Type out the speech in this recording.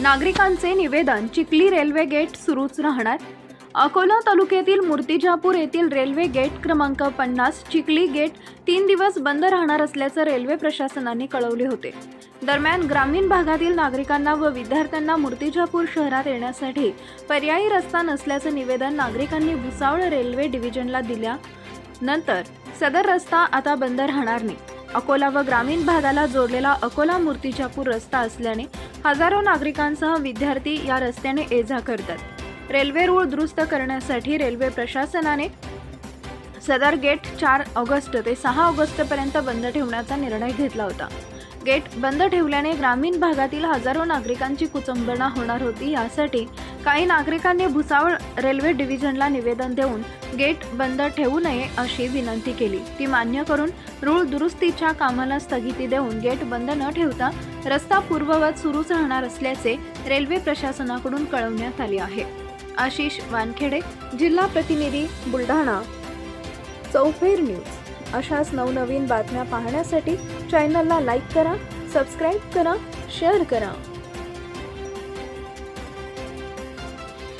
नागरिकांचे निवेदन Chikhli railway gate सुरूच राहणार. अकोला तालुक्यातील मूर्तिजापूर येथील रेल्वे गेट क्रमांक पन्नास चिखली गेट तीन दिवस बंद राहणार असल्याचं रेल्वे प्रशासनाने कळवले होते. दरम्यान ग्रामीण भागातील नागरिकांना व विद्यार्थ्यांना मूर्तिजापूर शहरात येण्यासाठी पर्यायी रस्ता नसल्याचं निवेदन नागरिकांनी भुसावळ रेल्वे डिव्हिजनला दिल्या. नंतर सदर रस्ता आता बंद राहणार नाही. अकोला व ग्रामीण भागाला जोडलेला अकोला मूर्तिजापूर रस्ता असल्याने हजारो नागरिकांसह विद्यार्थी या रस्त्याने ये जा करतात. रेल्वे रूळ दुरुस्त करण्यासाठी रेल्वे प्रशासनाने सदर गेट चार ऑगस्ट ते सहा ऑगस्टपर्यंत बंद ठेवण्याचा निर्णय घेतला होता. गेट बंद ठेवल्याने ग्रामीण भागातील हजारो नागरिकांची कुचंबना होणार होती यासाठी काही नागरिकांनी भुसावळ रेल्वे डिव्हिजनला निवेदन देऊन गेट बंद ठेवू नये अशी विनंती केली. ती मान्य करून रूळ दुरुस्तीच्या कामाला स्थगिती देऊन गेट बंद न ठेवता रस्ता पूर्ववत सुरूच राहणार असल्याचे रेल्वे प्रशासनाकडून कळवण्यात आले आहे. आशिष वानखेडे जिल्हा प्रतिनिधी बुलढाणा. चौफेर न्यूज. अशाच नवनवीन बातम्या पाहण्यासाठी चॅनलला लाईक करा सबस्क्राईब करा शेअर करा.